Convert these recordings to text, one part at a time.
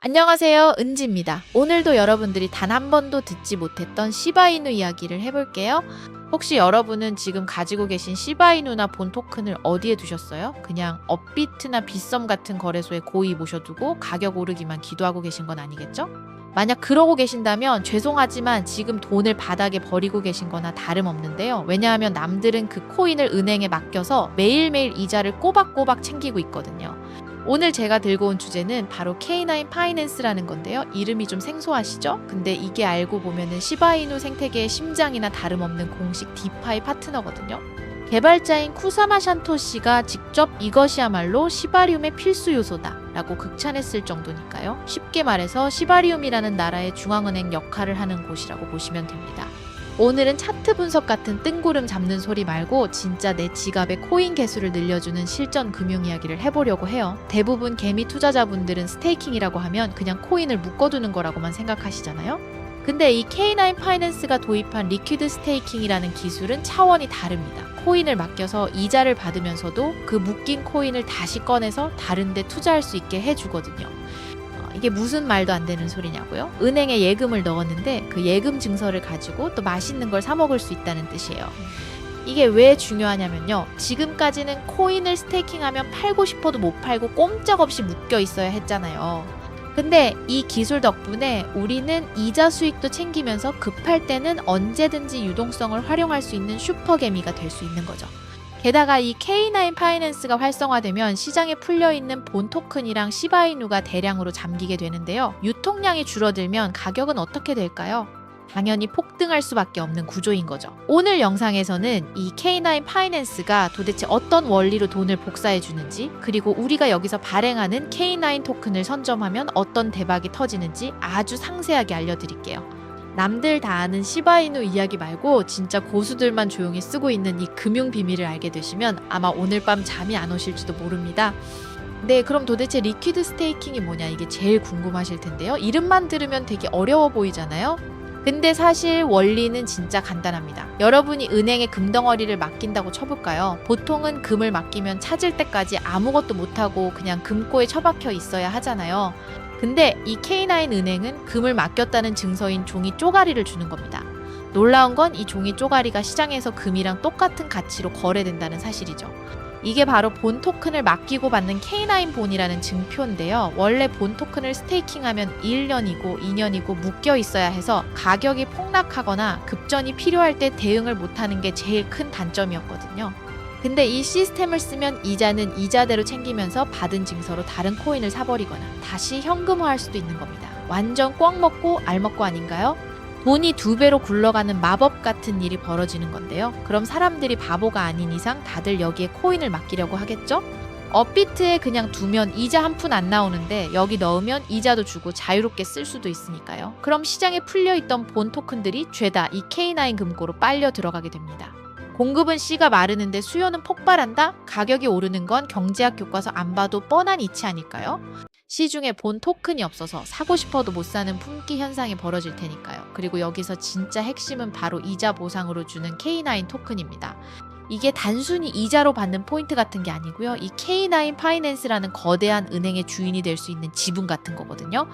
안녕하세요. 은지입니다. 오늘도 여러분들이 단 한 번도 듣지 못했던 시바이누 이야기를 해볼게요. 혹시 여러분은 지금 가지고 계신 시바이누나 본 토큰을 어디에 두셨어요? 그냥 업비트나 빗썸 같은 거래소에 고이 모셔두고 가격 오르기만 기도하고 계신 건 아니겠죠? 만약 그러고 계신다면 죄송하지만 지금 돈을 바닥에 버리고 계신 거나 다름없는데요. 왜냐하면 남들은 그 코인을 은행에 맡겨서 매일매일 이자를 꼬박꼬박 챙기고 있거든요. 오늘 제가 들고 온 주제는 바로 K9 파이낸스라는 건데요. 이름이 좀 생소하시죠? 근데 이게 알고 보면은 시바이누 생태계의 심장이나 다름없는 공식 디파이 파트너거든요. 개발자인 쿠사마 샨토 씨가 직접 이것이야말로 시바리움의 필수 요소다 라고 극찬했을 정도니까요. 쉽게 말해서 시바리움이라는 나라의 중앙은행 역할을 하는 곳이라고 보시면 됩니다. 오늘은 차트 분석 같은 뜬구름 잡는 소리 말고 진짜 내 지갑의 코인 개수를 늘려주는 실전 금융 이야기를 해보려고 해요. 대부분 개미 투자자분들은 스테이킹이라고 하면 그냥 코인을 묶어두는 거라고만 생각하시잖아요. 근데 이 K9 파이낸스가 도입한 리퀴드 스테이킹이라는 기술은 차원이 다릅니다. 코인을 맡겨서 이자를 받으면서도 그 묶인 코인을 다시 꺼내서 다른 데 투자할 수 있게 해주거든요. 어, 이게 무슨 말도 안 되는 소리냐고요? 은행에 예금을 넣었는데 그 예금 증서를 가지고 또 맛있는 걸 사 먹을 수 있다는 뜻이에요. 이게 왜 중요하냐면요. 지금까지는 코인을 스테이킹하면 팔고 싶어도 못 팔고 꼼짝없이 묶여 있어야 했잖아요. 근데 이 기술 덕분에 우리는 이자 수익도 챙기면서 급할 때는 언제든지 유동성을 활용할 수 있는 슈퍼개미가 될 수 있는 거죠. 게다가 이 K9 파이낸스가 활성화되면 시장에 풀려 있는 본 토큰이랑 시바이누가 대량으로 잠기게 되는데요. 유통량이 줄어들면 가격은 어떻게 될까요? 당연히 폭등할 수밖에 없는 구조인 거죠. 오늘 영상에서는 이 K9 파이낸스가 도대체 어떤 원리로 돈을 복사해 주는지, 그리고 우리가 여기서 발행하는 K9 토큰을 선점하면 어떤 대박이 터지는지 아주 상세하게 알려드릴게요. 남들 다 아는 시바이누 이야기 말고 진짜 고수들만 조용히 쓰고 있는 이 금융 비밀을 알게 되시면 아마 오늘 밤 잠이 안 오실지도 모릅니다. 네, 그럼 도대체 리퀴드 스테이킹이 뭐냐 이게 제일 궁금하실 텐데요. 이름만 들으면 되게 어려워 보이잖아요. 근데 사실 원리는 진짜 간단합니다. 여러분이 은행에 금덩어리를 맡긴다고 쳐볼까요? 보통은 금을 맡기면 찾을 때까지 아무것도 못하고 그냥 금고에 처박혀 있어야 하잖아요. 근데 이 K9 은행은 금을 맡겼다는 증서인 종이 쪼가리를 주는 겁니다. 놀라운 건 이 종이 쪼가리가 시장에서 금이랑 똑같은 가치로 거래된다는 사실이죠. 이게 바로 본 토큰을 맡기고 받는 K9 본이라는 증표인데요. 원래 본 토큰을 스테이킹하면 1년이고 2년이고 묶여 있어야 해서 가격이 폭락하거나 급전이 필요할 때 대응을 못하는 게 제일 큰 단점이었거든요. 근데 이 시스템을 쓰면 이자는 이자대로 챙기면서 받은 증서로 다른 코인을 사버리거나 다시 현금화할 수도 있는 겁니다. 완전 꽝 먹고 알 먹고 아닌가요? 돈이 두 배로 굴러가는 마법 같은 일이 벌어지는 건데요. 그럼 사람들이 바보가 아닌 이상 다들 여기에 코인을 맡기려고 하겠죠? 업비트에 그냥 두면 이자 한 푼 안 나오는데 여기 넣으면 이자도 주고 자유롭게 쓸 수도 있으니까요. 그럼 시장에 풀려 있던 본 토큰들이 죄다 이 K9 금고로 빨려 들어가게 됩니다. 공급은 C가 마르는데 수요는 폭발한다? 가격이 오르는 건 경제학 교과서 안 봐도 뻔한 이치 아닐까요? 시중에 본 토큰이 없어서 사고 싶어도 못 사는 품귀 현상이 벌어질 테니까요. 그리고 여기서 진짜 핵심은 바로 이자 보상으로 주는 K9 토큰입니다. 이게 단순히 이자로 받는 포인트 같은 게 아니고요. 이 K9 파이낸스라는 거대한 은행의 주인이 될 수 있는 지분 같은 거거든요.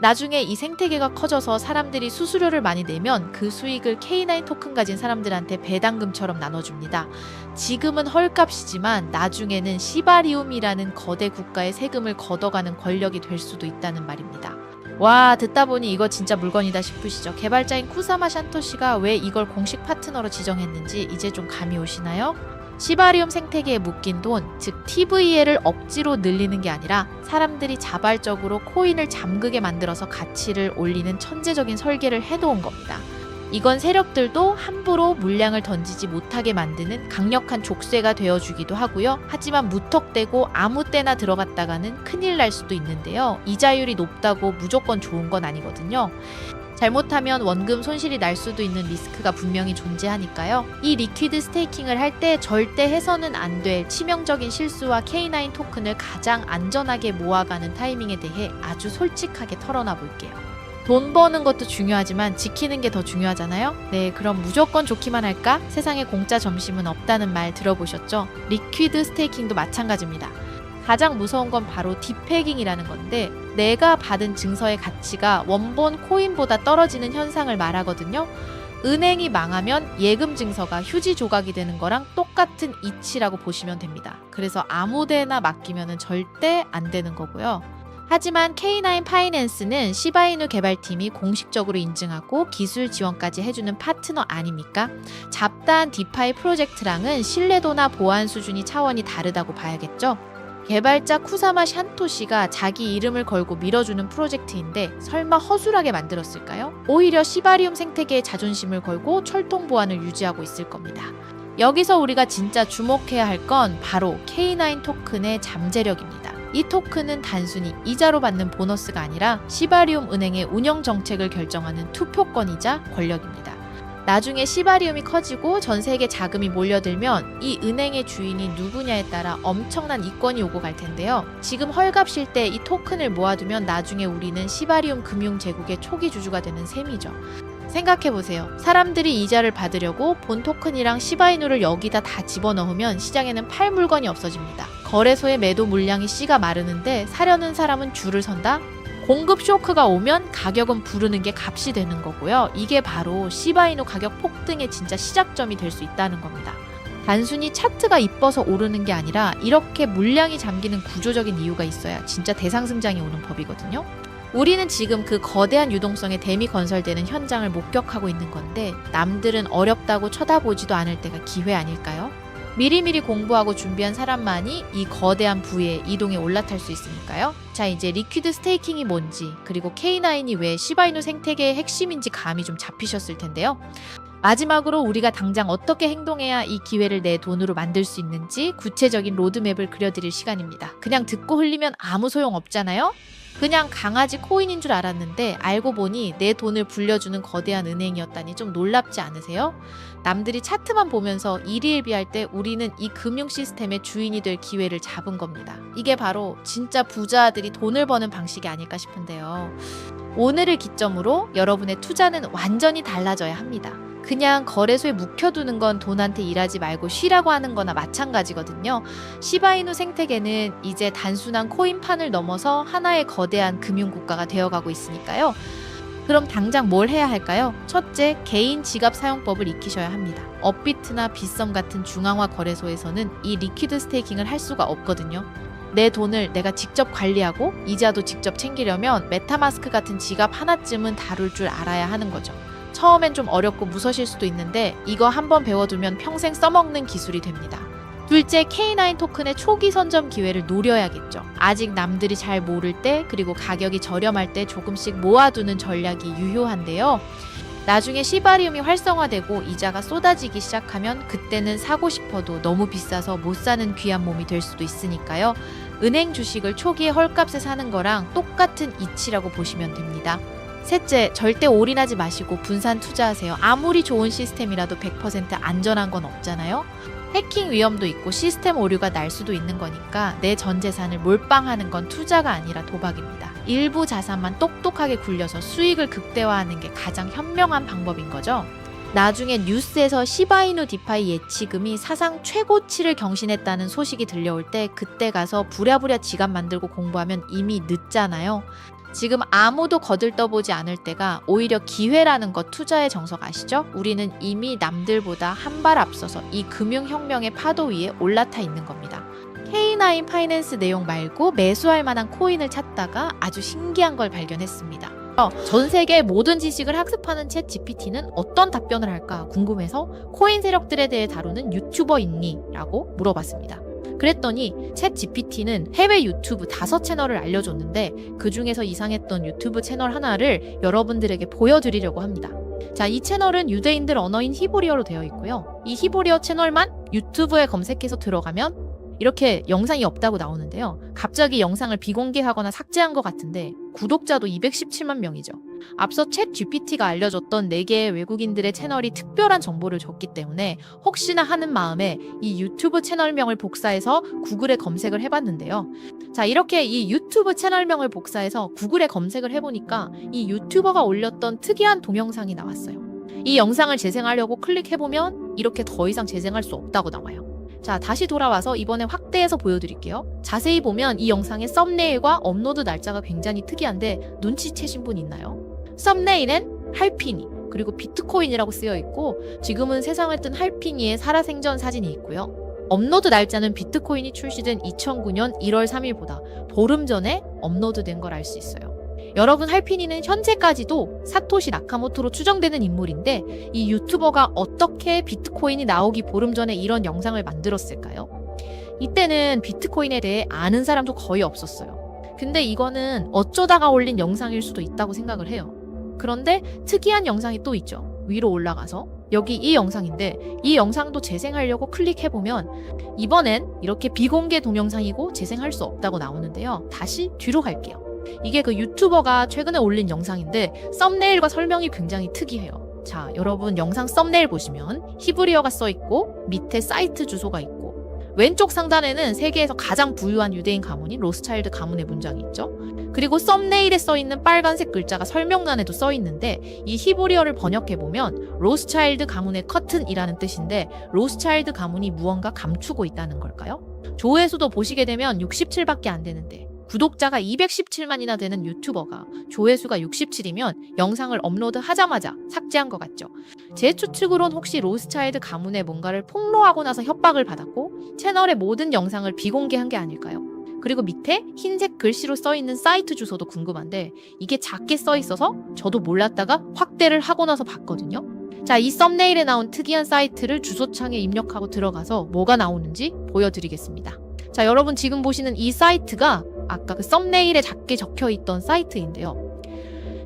나중에 이 생태계가 커져서 사람들이 수수료를 많이 내면 그 수익을 K9 토큰 가진 사람들한테 배당금처럼 나눠줍니다. 지금은 헐값이지만 나중에는 시바리움이라는 거대 국가의 세금을 걷어가는 권력이 될 수도 있다는 말입니다. 와 듣다 보니 이거 진짜 물건이다 싶으시죠? 개발자인 쿠사마 샨토 씨가 왜 이걸 공식 파트너로 지정했는지 이제 좀 감이 오시나요? 시바리움 생태계에 묶인 돈, 즉 TVL을 억지로 늘리는 게 아니라 사람들이 자발적으로 코인을 잠그게 만들어서 가치를 올리는 천재적인 설계를 해놓은 겁니다. 이건 세력들도 함부로 물량을 던지지 못하게 만드는 강력한 족쇄가 되어주기도 하고요. 하지만 무턱대고 아무 때나 들어갔다가는 큰일 날 수도 있는데요. 이자율이 높다고 무조건 좋은 건 아니거든요. 잘못하면 원금 손실이 날 수도 있는 리스크가 분명히 존재하니까요. 이 리퀴드 스테이킹을 할 때 절대 해서는 안 될 치명적인 실수와 K9 토큰을 가장 안전하게 모아가는 타이밍에 대해 아주 솔직하게 털어놔 볼게요. 돈 버는 것도 중요하지만 지키는 게 더 중요하잖아요? 네, 그럼 무조건 좋기만 할까? 세상에 공짜 점심은 없다는 말 들어보셨죠? 리퀴드 스테이킹도 마찬가지입니다. 가장 무서운 건 바로 디패깅이라는 건데 내가 받은 증서의 가치가 원본 코인보다 떨어지는 현상을 말하거든요. 은행이 망하면 예금 증서가 휴지 조각이 되는 거랑 똑같은 이치라고 보시면 됩니다. 그래서 아무 데나 맡기면 절대 안 되는 거고요. 하지만 K9 파이낸스는 시바이누 개발팀이 공식적으로 인증하고 기술 지원까지 해주는 파트너 아닙니까? 잡다한 디파이 프로젝트랑은 신뢰도나 보안 수준이 차원이 다르다고 봐야겠죠? 개발자 쿠사마 샨토시가 자기 이름을 걸고 밀어주는 프로젝트인데 설마 허술하게 만들었을까요? 오히려 시바리움 생태계의 자존심을 걸고 철통 보안을 유지하고 있을 겁니다. 여기서 우리가 진짜 주목해야 할 건 바로 K9 토큰의 잠재력입니다. 이 토큰은 단순히 이자로 받는 보너스가 아니라 시바리움 은행의 운영 정책을 결정하는 투표권이자 권력입니다. 나중에 시바리움이 커지고 전 세계 자금이 몰려들면 이 은행의 주인이 누구냐에 따라 엄청난 이권이 오고 갈 텐데요. 지금 헐값일 때 이 토큰을 모아두면 나중에 우리는 시바리움 금융 제국의 초기 주주가 되는 셈이죠. 생각해 보세요. 사람들이 이자를 받으려고 본 토큰이랑 시바이누를 여기다 다 집어넣으면 시장에는 팔 물건이 없어집니다. 거래소의 매도 물량이 씨가 마르는데 사려는 사람은 줄을 선다? 공급 쇼크가 오면 가격은 부르는 게 값이 되는 거고요. 이게 바로 시바이누 가격 폭등의 진짜 시작점이 될 수 있다는 겁니다. 단순히 차트가 이뻐서 오르는 게 아니라 이렇게 물량이 잠기는 구조적인 이유가 있어야 진짜 대상승장이 오는 법이거든요. 우리는 지금 그 거대한 유동성의 댐이 건설되는 현장을 목격하고 있는 건데 남들은 어렵다고 쳐다보지도 않을 때가 기회 아닐까요? 미리미리 공부하고 준비한 사람만이 이 거대한 부에 이동에 올라탈 수 있으니까요. 자, 이제 리퀴드 스테이킹이 뭔지, 그리고 K9이 왜 시바이누 생태계의 핵심인지 감이 좀 잡히셨을 텐데요. 마지막으로 우리가 당장 어떻게 행동해야 이 기회를 내 돈으로 만들 수 있는지 구체적인 로드맵을 그려드릴 시간입니다. 그냥 듣고 흘리면 아무 소용 없잖아요? 그냥 강아지 코인인 줄 알았는데 알고 보니 내 돈을 불려주는 거대한 은행이었다니 좀 놀랍지 않으세요? 남들이 차트만 보면서 일희일비할 때 우리는 이 금융 시스템의 주인이 될 기회를 잡은 겁니다. 이게 바로 진짜 부자들이 돈을 버는 방식이 아닐까 싶은데요. 오늘을 기점으로 여러분의 투자는 완전히 달라져야 합니다. 그냥 거래소에 묵혀두는 건 돈한테 일하지 말고 쉬라고 하는 거나 마찬가지거든요. 시바이누 생태계는 이제 단순한 코인판을 넘어서 하나의 거대한 금융국가가 되어가고 있으니까요. 그럼 당장 뭘 해야 할까요? 첫째, 개인 지갑 사용법을 익히셔야 합니다. 업비트나 빗썸 같은 중앙화 거래소에서는 이 리퀴드 스테이킹을 할 수가 없거든요. 내 돈을 내가 직접 관리하고 이자도 직접 챙기려면 메타마스크 같은 지갑 하나쯤은 다룰 줄 알아야 하는 거죠. 처음엔 좀 어렵고 무서실 수도 있는데 이거 한번 배워두면 평생 써먹는 기술이 됩니다. 둘째, K9 토큰의 초기 선점 기회를 노려야겠죠. 아직 남들이 잘 모를 때 그리고 가격이 저렴할 때 조금씩 모아두는 전략이 유효한데요. 나중에 시바리움이 활성화되고 이자가 쏟아지기 시작하면 그때는 사고 싶어도 너무 비싸서 못 사는 귀한 몸이 될 수도 있으니까요. 은행 주식을 초기에 헐값에 사는 거랑 똑같은 이치라고 보시면 됩니다. 셋째, 절대 올인하지 마시고 분산 투자하세요. 아무리 좋은 시스템이라도 100% 안전한 건 없잖아요. 해킹 위험도 있고 시스템 오류가 날 수도 있는 거니까 내 전 재산을 몰빵하는 건 투자가 아니라 도박입니다. 일부 자산만 똑똑하게 굴려서 수익을 극대화하는 게 가장 현명한 방법인 거죠. 나중에 뉴스에서 시바이누 디파이 예치금이 사상 최고치를 경신했다는 소식이 들려올 때 그때 가서 부랴부랴 지갑 만들고 공부하면 이미 늦잖아요. 지금 아무도 거들떠보지 않을 때가 오히려 기회라는 것 투자의 정석 아시죠? 우리는 이미 남들보다 한 발 앞서서 이 금융혁명의 파도 위에 올라타 있는 겁니다. K9 파이낸스 내용 말고 매수할 만한 코인을 찾다가 아주 신기한 걸 발견했습니다. 어, 전 세계 모든 지식을 학습하는 챗 GPT는 어떤 답변을 할까 궁금해서 코인 세력들에 대해 다루는 유튜버 있니? 라고 물어봤습니다. 그랬더니 챗 GPT는 해외 유튜브 다섯 채널을 알려줬는데 그 중에서 이상했던 유튜브 채널 하나를 여러분들에게 보여드리려고 합니다. 자, 이 채널은 유대인들 언어인 히브리어로 되어 있고요. 이 히브리어 채널만 유튜브에 검색해서 들어가면 이렇게 영상이 없다고 나오는데요. 갑자기 영상을 비공개하거나 삭제한 것 같은데 구독자도 217만 명이죠. 앞서 챗 GPT가 알려줬던 4개의 외국인들의 채널이 특별한 정보를 줬기 때문에 혹시나 하는 마음에 이 유튜브 채널명을 복사해서 구글에 검색을 해봤는데요. 자, 이렇게 이 유튜브 채널명을 복사해서 구글에 검색을 해보니까 이 유튜버가 올렸던 특이한 동영상이 나왔어요. 이 영상을 재생하려고 클릭해보면 이렇게 더 이상 재생할 수 없다고 나와요. 자, 다시 돌아와서 이번에 확대해서 보여드릴게요. 자세히 보면 이 영상의 썸네일과 업로드 날짜가 굉장히 특이한데 눈치채신 분 있나요? 썸네일엔 할피니, 그리고 비트코인이라고 쓰여 있고 지금은 세상을 뜬 할피니의 살아생전 사진이 있고요. 업로드 날짜는 비트코인이 출시된 2009년 1월 3일보다 보름 전에 업로드된 걸 알 수 있어요. 여러분 할피니는 현재까지도 사토시 나카모토로 추정되는 인물인데 이 유튜버가 어떻게 비트코인이 나오기 보름 전에 이런 영상을 만들었을까요? 이때는 비트코인에 대해 아는 사람도 거의 없었어요. 근데 이거는 어쩌다가 올린 영상일 수도 있다고 생각을 해요. 그런데 특이한 영상이 또 있죠. 위로 올라가서 여기 이 영상인데 이 영상도 재생하려고 클릭해보면 이번엔 이렇게 비공개 동영상이고 재생할 수 없다고 나오는데요. 다시 뒤로 갈게요. 이게 그 유튜버가 최근에 올린 영상인데 썸네일과 설명이 굉장히 특이해요. 자, 여러분 영상 썸네일 보시면 히브리어가 써 있고 밑에 사이트 주소가 있고 왼쪽 상단에는 세계에서 가장 부유한 유대인 가문인 로스차일드 가문의 문장이 있죠. 그리고 썸네일에 써 있는 빨간색 글자가 설명란에도 써 있는데 이 히브리어를 번역해 보면 로스차일드 가문의 커튼이라는 뜻인데 로스차일드 가문이 무언가 감추고 있다는 걸까요? 조회수도 보시게 되면 67밖에 안 되는데 구독자가 217만이나 되는 유튜버가 조회수가 67이면 영상을 업로드 하자마자 삭제한 것 같죠. 제 추측으론 혹시 로스차일드 가문의 뭔가를 폭로하고 나서 협박을 받았고 채널의 모든 영상을 비공개한 게 아닐까요? 그리고 밑에 흰색 글씨로 써 있는 사이트 주소도 궁금한데 이게 작게 써 있어서 저도 몰랐다가 확대를 하고 나서 봤거든요. 자, 이 썸네일에 나온 특이한 사이트를 주소창에 입력하고 들어가서 뭐가 나오는지 보여드리겠습니다. 자, 여러분 지금 보시는 이 사이트가 아까 그 썸네일에 작게 적혀 있던 사이트인데요.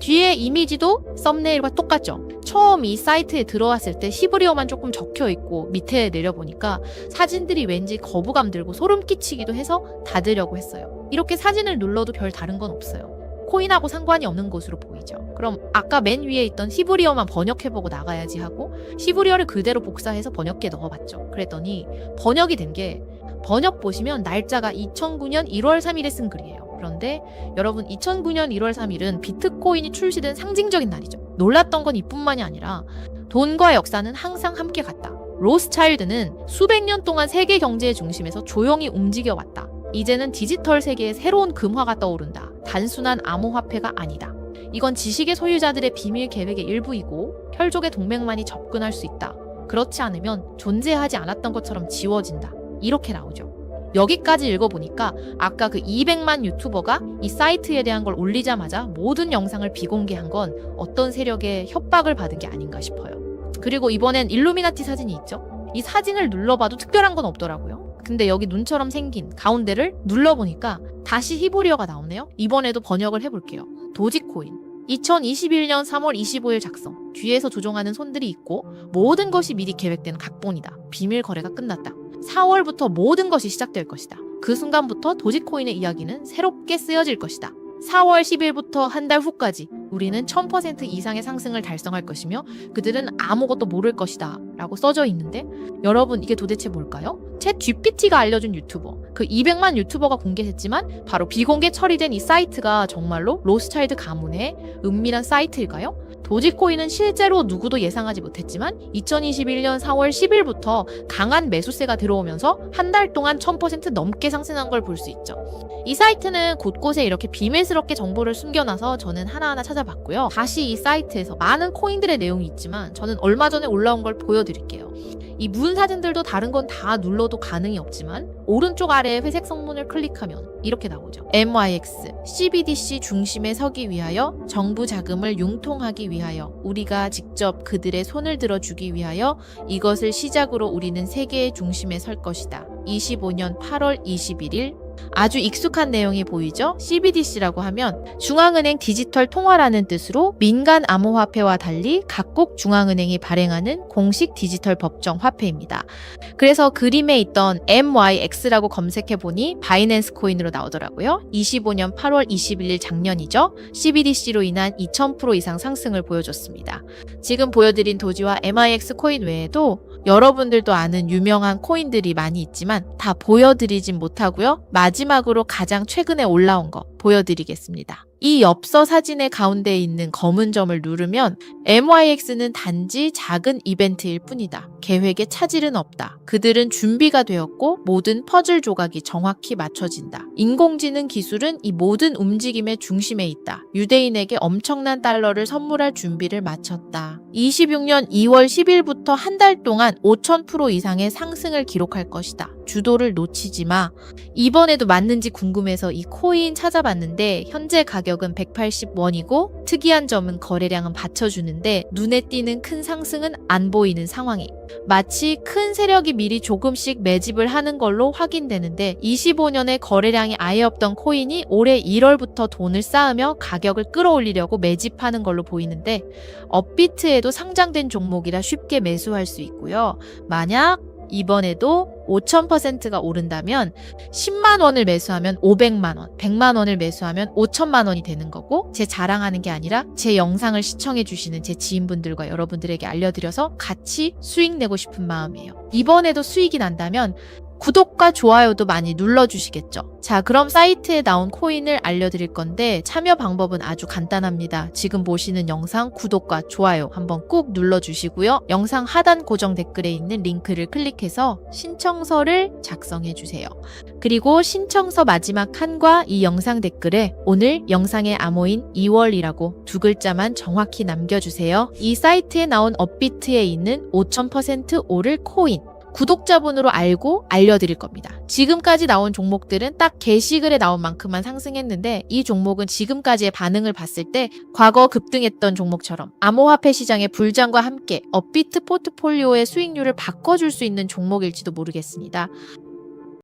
뒤에 이미지도 썸네일과 똑같죠? 처음 이 사이트에 들어왔을 때 히브리어만 조금 적혀 있고 밑에 내려보니까 사진들이 왠지 거부감 들고 소름 끼치기도 해서 닫으려고 했어요. 이렇게 사진을 눌러도 별 다른 건 없어요. 코인하고 상관이 없는 것으로 보이죠. 그럼 아까 맨 위에 있던 히브리어만 번역해보고 나가야지 하고 히브리어를 그대로 복사해서 번역기에 넣어봤죠. 그랬더니 번역이 된 게 번역 보시면 날짜가 2009년 1월 3일에 쓴 글이에요. 그런데 여러분 2009년 1월 3일은 비트코인이 출시된 상징적인 날이죠. 놀랐던 건 이뿐만이 아니라 돈과 역사는 항상 함께 갔다. 로스차일드는 수백 년 동안 세계 경제의 중심에서 조용히 움직여 왔다. 이제는 디지털 세계에 새로운 금화가 떠오른다. 단순한 암호화폐가 아니다. 이건 지식의 소유자들의 비밀 계획의 일부이고 혈족의 동맹만이 접근할 수 있다. 그렇지 않으면 존재하지 않았던 것처럼 지워진다. 이렇게 나오죠. 여기까지 읽어보니까 아까 그 200만 유튜버가 이 사이트에 대한 걸 올리자마자 모든 영상을 비공개한 건 어떤 세력의 협박을 받은 게 아닌가 싶어요. 그리고 이번엔 일루미나티 사진이 있죠. 이 사진을 눌러봐도 특별한 건 없더라고요. 근데 여기 눈처럼 생긴 가운데를 눌러보니까 다시 히브리어가 나오네요. 이번에도 번역을 해볼게요. 도지코인. 2021년 3월 25일 작성. 뒤에서 조종하는 손들이 있고 모든 것이 미리 계획된 각본이다. 비밀 거래가 끝났다. 4월부터 모든 것이 시작될 것이다. 그 순간부터 도지코인의 이야기는 새롭게 쓰여질 것이다. 4월 10일부터 한 달 후까지 우리는 1000% 이상의 상승을 달성할 것이며 그들은 아무것도 모를 것이다 라고 써져 있는데 여러분 이게 도대체 뭘까요? 챗 GPT가 알려준 유튜버 그 200만 유튜버가 공개했지만 바로 비공개 처리된 이 사이트가 정말로 로스차일드 가문의 은밀한 사이트일까요? 도지코인은 실제로 누구도 예상하지 못했지만 2021년 4월 10일부터 강한 매수세가 들어오면서 한 달 동안 1000% 넘게 상승한 걸 볼 수 있죠. 이 사이트는 곳곳에 이렇게 비밀스럽게 정보를 숨겨놔서 저는 하나하나 찾아봤고요. 다시 이 사이트에서 많은 코인들의 내용이 있지만 저는 얼마 전에 올라온 걸 보여드릴게요. 이문 사진들도 다른 건 다 눌러도 가능이 없지만 오른쪽 아래에 회색 성문을 클릭하면 이렇게 나오죠. MYX, CBDC 중심에 서기 위하여 정부 자금을 융통하기 위하여 우리가 직접 그들의 손을 들어주기 위하여 이것을 시작으로 우리는 세계의 중심에 설 것이다. 25년 8월 21일 아주 익숙한 내용이 보이죠? CBDC라고 하면 중앙은행 디지털 통화라는 뜻으로 민간 암호화폐와 달리 각국 중앙은행이 발행하는 공식 디지털 법정 화폐입니다. 그래서 그림에 있던 MYX라고 검색해 보니 바이낸스 코인으로 나오더라고요. 25년 8월 21일 작년이죠. CBDC로 인한 2000% 이상 상승을 보여줬습니다. 지금 보여드린 도지와 MIX 코인 외에도 여러분들도 아는 유명한 코인들이 많이 있지만 다 보여드리진 못하고요. 마 지막으로 가장 최근에 올라온 거 보여드리겠습니다. 이 엽서 사진의 가운데 있는 검은 점을 누르면 MYX는 단지 작은 이벤트일 뿐이다. 계획에 차질은 없다. 그들은 준비가 되었고 모든 퍼즐 조각이 정확히 맞춰진다. 인공지능 기술은 이 모든 움직임의 중심에 있다. 유대인에게 엄청난 달러를 선물할 준비를 마쳤다. 26년 2월 10일부터 한 달 동안 5,000% 이상의 상승을 기록할 것이다. 주도를 놓치지 마. 이번에도 맞는지 궁금해서 이 코인 찾아봤는데 현재 가격 은 180원이고 특이한 점은 거래량은 받쳐주는데 눈에 띄는 큰 상승은 안 보이는 상황이 마치 큰 세력이 미리 조금씩 매집을 하는 걸로 확인되는데 25년의 거래량이 아예 없던 코인이 올해 1월부터 돈을 쌓으며 가격을 끌어올리려고 매집하는 걸로 보이는데 업비트에도 상장된 종목이라 쉽게 매수할 수 있고요. 만약 이번에도 5,000%가 오른다면 10만 원을 매수하면 500만 원, 100만 원을 매수하면 5천만 원이 되는 거고 제 자랑하는 게 아니라 제 영상을 시청해 주시는 제 지인분들과 여러분들에게 알려드려서 같이 수익 내고 싶은 마음이에요. 이번에도 수익이 난다면 구독과 좋아요도 많이 눌러주시겠죠. 자, 그럼 사이트에 나온 코인을 알려드릴 건데 참여 방법은 아주 간단합니다. 지금 보시는 영상 구독과 좋아요 한번 꾹 눌러주시고요. 영상 하단 고정 댓글에 있는 링크를 클릭해서 신청서를 작성해 주세요. 그리고 신청서 마지막 칸과 이 영상 댓글에 오늘 영상의 암호인 2월이라고 두 글자만 정확히 남겨주세요. 이 사이트에 나온 업비트에 있는 5000% 오를 코인 구독자분으로 알고 알려드릴 겁니다. 지금까지 나온 종목들은 딱 게시글에 나온 만큼만 상승했는데 이 종목은 지금까지의 반응을 봤을 때 과거 급등했던 종목처럼 암호화폐 시장의 불장과 함께 업비트 포트폴리오의 수익률을 바꿔줄 수 있는 종목일지도 모르겠습니다.